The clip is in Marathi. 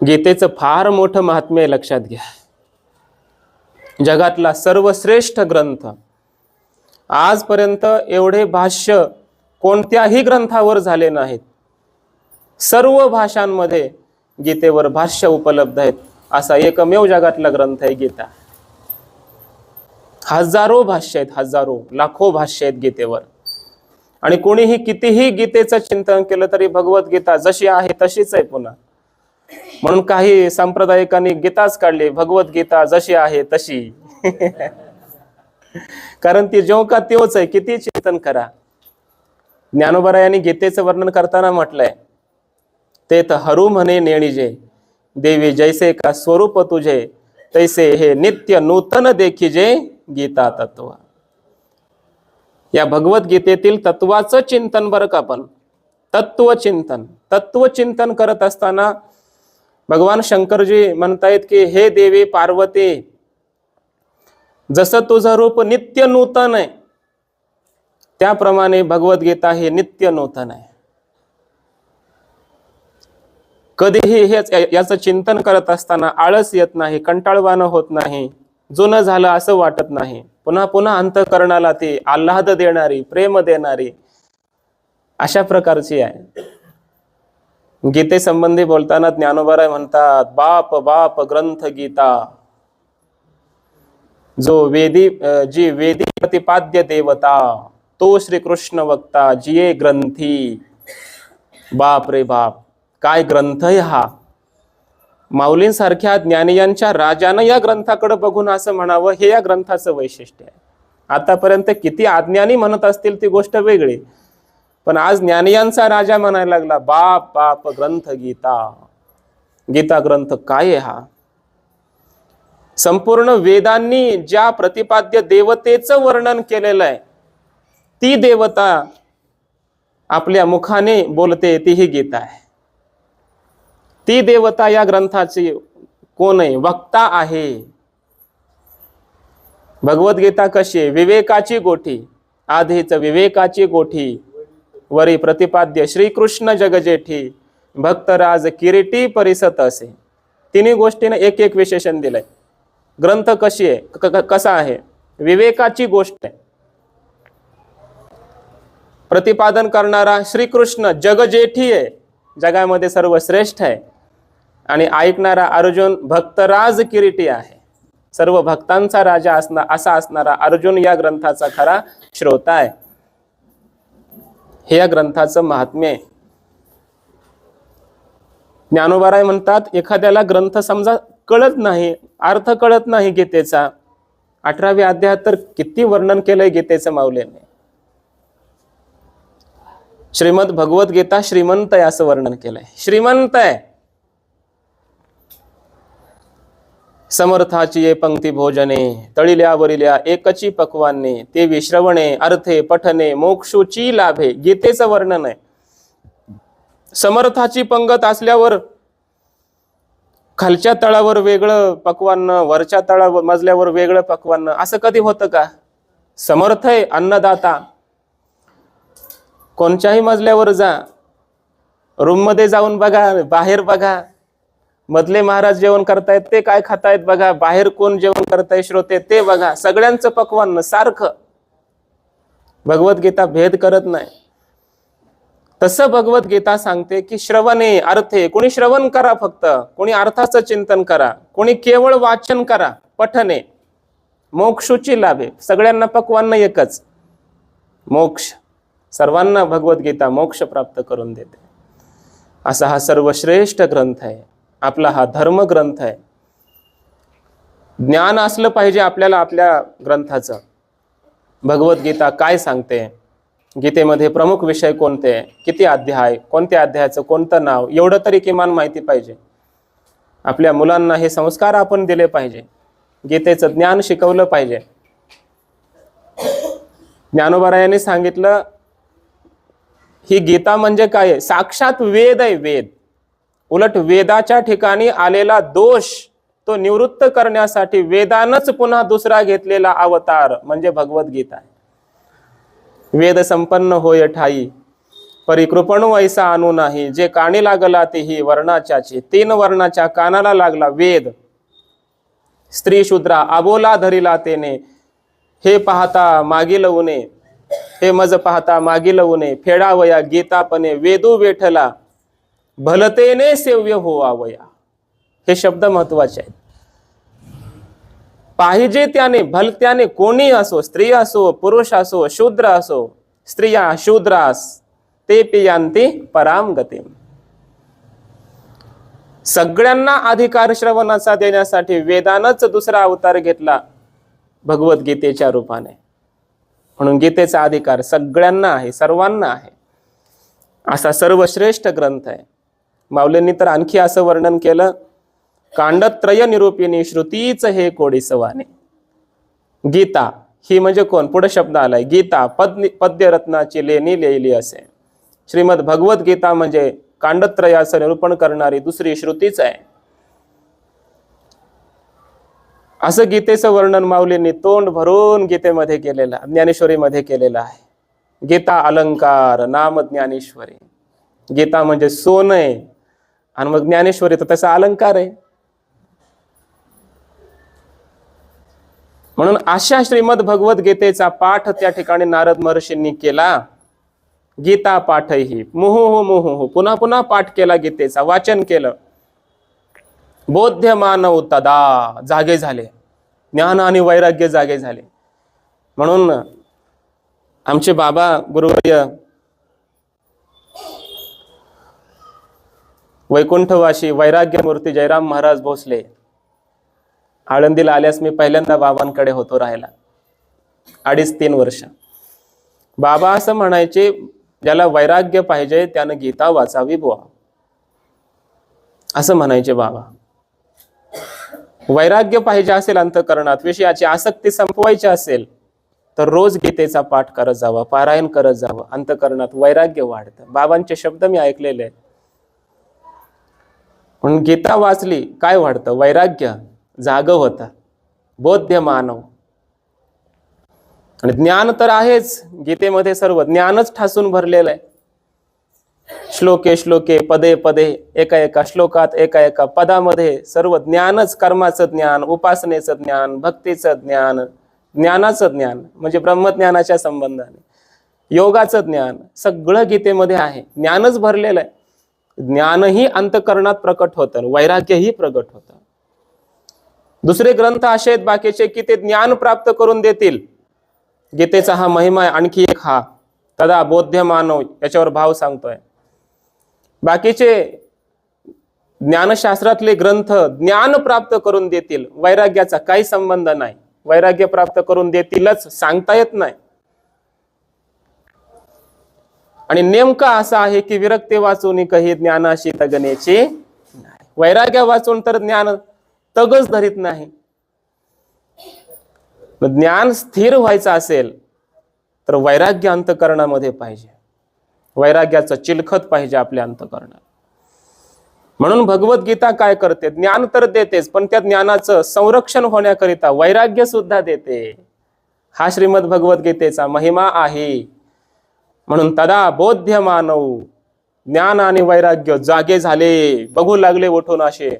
गीतेचं फार मोठं महात्म्य लक्षात घ्या. जगातला सर्वश्रेष्ठ ग्रंथ. आजपर्यंत एवढे भाष्य कोणत्याही ग्रंथावर झाले नाहीत. सर्व भाषांमध्ये गीतेवर भाष्य उपलब्ध आहेत असा एकमेव जगातला ग्रंथ आहे गीता. हजारो भाष्य आहेत हजारो लाखो भाष्य आहेत गीतेवर. आणि कोणीही कितीही गीतेचं चिंतन केलं तरी भगवद्गीता जशी आहे तशीच आहे पुन्हा. म्हणून काही सांप्रदायिकांनी गीताच काढली भगवत गीता जशी आहे तशी. कारण ती जेव का तेवच आहे किती चिंतन करा. ज्ञानोबरायांनी गीतेचं वर्णन करताना म्हटलंय ते तर हरू म्हणे नेणीजे देवी जैसे का स्वरूप तुझे तैसे हे नित्य नूतन देखीजे गीता तत्व. या भगवद्गीतेतील तत्वाचं चिंतन बरं का आपण? तत्वचिंतन तत्वचिंतन करत असताना भगवान शंकरजी म्हणतायत की हे देवी पार्वती जसं तुझं रूप नित्य नूतन आहे त्याप्रमाणे भगवद्गीता हे नित्य नूतन आहे. कधीही हेच याचं चिंतन करत असताना आळस येत नाही कंटाळवाणं होत नाही जुनं झालं असं वाटत नाही. पुन्हा पुन्हा अंतकरणाला ती आल्हाद देणारी प्रेम देणारी अशा प्रकारची आहे. गीतेसंबंधी बोलताना ज्ञानोबाराय म्हणतात बाप बाप ग्रंथ गीता जो वेदी जी वेदी प्रतिपाद्य देवता तो श्रीकृष्ण वक्ता जिये ग्रंथी. बाप रे बाप काय ग्रंथ आहे हा? माऊलींसारख्या ज्ञानियांच्या राजानं या ग्रंथाकडे बघून असं म्हणावं हे या ग्रंथाचं वैशिष्ट्य आहे. आतापर्यंत किती अज्ञानी म्हणत असतील ती गोष्ट वेगळी. पण आज ज्ञानियांचा राजा म्हणायला लागला बाप बाप ग्रंथ गीता. गीता ग्रंथ काय आहे हा? संपूर्ण वेदांनी ज्या प्रतिपाद्य देवतेचं वर्णन केलेलं आहे ती देवता आपल्या मुखाने बोलते ती ही गीता आहे. ती देवता या ग्रंथाची कोण आहे? वक्ता आहे. भगवद्गीता कशी आहे? विवेकाची गोठी आधीच विवेकाची गोठी. वरी प्रतिपाद्य श्रीकृष्ण जगजेठी भक्तराज किरीटी परिसत असे. तिन्ही गोष्टीने एक एक विशेषण दिलंय. ग्रंथ कशी आहे? कसा आहे? विवेकाची गोष्ट आहे. प्रतिपादन करणारा श्रीकृष्ण जगजेठी आहे. जगामध्ये सर्वश्रेष्ठ आहे. आणि ऐकणारा अर्जुन भक्तराज किरीटी आहे. सर्व भक्तांचा राजा असणार असा असणारा अर्जुन या ग्रंथाचा खरा श्रोता आहे. हे या ग्रंथाचं महात्म्य आहे. ज्ञानोबाराय म्हणतात एखाद्याला ग्रंथ समजा कळत नाही अर्थ कळत नाही गीतेचा अठराव्या अध्यायात तर किती वर्णन केलंय गीतेचं माऊलीने. श्रीमद भगवद्गीता श्रीमंत आहे असं वर्णन केलंय. श्रीमंत आहे. समर्थाची पंक्ती भोजने तळिल्या वरिल्या एकची पक्वाने ते विश्रवणे अर्थे पठने मोक्षुची लाभे गीतेचं वर्णन आहे. समर्थाची पंगत असल्यावर खालच्या तळावर वेगळं पक्वान्न वरच्या तळावर मजल्यावर वेगळं पक्वान्न असं कधी होतं का? समर्थ आहे अन्नदाता. कोणत्याही मजल्यावर जा. रूममध्ये जाऊन बघा बाहेर बघा. मधले महाराज जेवण करतायत ते काय खातायत बघा. बाहेर कोण जेवण करताय श्रोते ते बघा. सगळ्यांचं पक्वान्न सारखं. भगवद्गीता भेद करत नाही. तसं भगवद्गीता सांगते की श्रवणे अर्थे. कोणी श्रवण करा फक्त. कोणी अर्थाचं चिंतन करा. कोणी केवळ वाचन करा. पठने. मोक्षुची लाभे. सगळ्यांना पक्वान्न एकच. मोक्ष. सर्वांना भगवद्गीता मोक्ष प्राप्त करून देते. असा हा सर्वश्रेष्ठ ग्रंथ आहे. आपला हा धर्म ग्रंथ आहे. ज्ञान असलं पाहिजे आपल्याला आपल्या ग्रंथाचं. भगवद्गीता काय सांगते? गीतेमध्ये प्रमुख विषय कोणते? किती अध्याय? कोणत्या अध्यायाचं कोणतं नाव? एवढं तरी किमान माहिती पाहिजे. आपल्या मुलांना हे संस्कार आपण दिले पाहिजे. गीतेचं ज्ञान शिकवलं पाहिजे. ज्ञानोबारायांनी सांगितलं ही गीता म्हणजे काय? साक्षात वेद आहे वेद. उलट वेदाच्या ठिकाणी आलेला दोष तो निवृत्त करण्यासाठी वेदानच पुन्हा दुसरा घेतलेला अवतार म्हणजे भगवद्गीता वेद संपन्न होय ठाई परिकृपण कृपणू ऐसा आणू नाही. जे काणी लागला तेही वर्णाच्याचे. तीन वर्णाच्या कानाला लागला वेद. स्त्री शूद्रा आबोला धरिला तेने. हे पाहता मागील उने हे मज पाहता मागील उने फेडावया गीतापणे वेदू वेठला. भलतेने सेव्य होवावया. हे शब्द महत्त्वाचे आहेत. पाहिजे त्याने भलत्याने कोणी असो स्त्री असो पुरुष असो शूद्र असो स्त्रिया शूद्रास ते पियांती पराम गती सगळ्यांना अधिकार श्रवणाचा देण्यासाठी वेदानच दुसरा अवतार घेतला भगवद्गीतेच्या रूपाने. म्हणून गीतेचा अधिकार सगळ्यांना आहे सर्वांना आहे. असा सर्वश्रेष्ठ ग्रंथ आहे. माऊलींनी तर आणखी असं वर्णन केलं कांडत्रय निरूपिणी श्रुतीच हे कोडीसवाने. गीता ही म्हणजे कोण? पुढे शब्द आलाय. गीता पद पद्यरत्नाची लेणी लिहिली असे. श्रीमद भगवत गीता म्हणजे कांडत्रयाचं निरूपण करणारी दुसरी श्रुतीच आहे. असं गीतेचं वर्णन माऊलींनी तोंड भरून गीतेमध्ये केलेलं ज्ञानेश्वरीमध्ये केलेलं आहे. गीता अलंकार नाम ज्ञानेश्वरी. गीता म्हणजे सोनं आहे आणि मग ज्ञानेश्वरी तर त्याचा अलंकार आहे. म्हणून अशा श्रीमद भगवत गीतेचा पाठ त्या ठिकाणी नारद महर्षींनी केला. गीता पाठही. मुहु मुहु पुन्हा पुन्हा पाठ केला गीतेचा वाचन केलं. बोध्य मानव तदा जागे झाले. ज्ञान आणि वैराग्य जागे झाले. म्हणून आमचे बाबा गुरुवर्य वैकुंठवाशी वैराग्य मूर्ती जयराम महाराज भोसले. आळंदीला आल्यास मी पहिल्यांदा बाबांकडे होतो राहायला. अडीच तीन वर्ष. बाबा असं म्हणायचे ज्याला वैराग्य पाहिजे त्यानं गीता वाचावी बुवा. असं म्हणायचे बाबा. वैराग्य पाहिजे असेल अंतकरणात विषयाची आसक्ती संपवायची असेल तर रोज गीतेचा पाठ करत जावा पारायण करत जावं अंतकरणात वैराग्य वाढतं. बाबांचे शब्द मी ऐकलेले आहेत. म्हणून गीता वाचली काय वाढतं? वैराग्य जाग होतं. बोध्य मानव आणि ज्ञान तर आहेच गीतेमध्ये सर्व. ज्ञानच ठासून भरलेलं आहे. श्लोके श्लोके पदे पदे एका एका श्लोकात एका एका पदामध्ये सर्व ज्ञानच कर्माचं ज्ञान उपासनेचं ज्ञान भक्तीचं ज्ञान ज्ञानाचं ज्ञान म्हणजे ब्रह्मज्ञानाच्या संबंधाने. योगाचं ज्ञान सगळं गीतेमध्ये आहे. ज्ञानच भरलेलं आहे. ज्ञानही अंतकरणात प्रकट होतं वैराग्यही प्रकट होतं. दुसरे ग्रंथ असे आहेत बाकीचे की ते ज्ञान प्राप्त करून देतील. गीतेचा हा महिमा आहे आणखी एक हा. तदा बोध्य मानव याच्यावर भाव सांगतोय. बाकीचे ज्ञानशास्त्रातले ग्रंथ ज्ञान प्राप्त करून देतील. वैराग्याचा काही संबंध नाही. वैराग्य प्राप्त करून देतीलच सांगता येत नाही. आणि नेमका असा आहे की विरक्ती वाचून काही ज्ञानाशी तगण्याची नाही. वैराग्य वाचून तर ज्ञान तगच धरीत नाही. ज्ञान स्थिर व्हायचं असेल तर वैराग्य अंतकरणामध्ये पाहिजे. वैराग्याचं चिलखत पाहिजे आपल्या अंतकरणात. म्हणून भगवद्गीता काय करते? ज्ञान तर देतेच पण त्या ज्ञानाचं संरक्षण होण्याकरिता वैराग्य सुद्धा देते. हा श्रीमद भगवद्गीतेचा महिमा आहे. म्हणून तदा बोध्य मानव ज्ञान आणि वैराग्य जागे झाले बघू लागले उठून असे.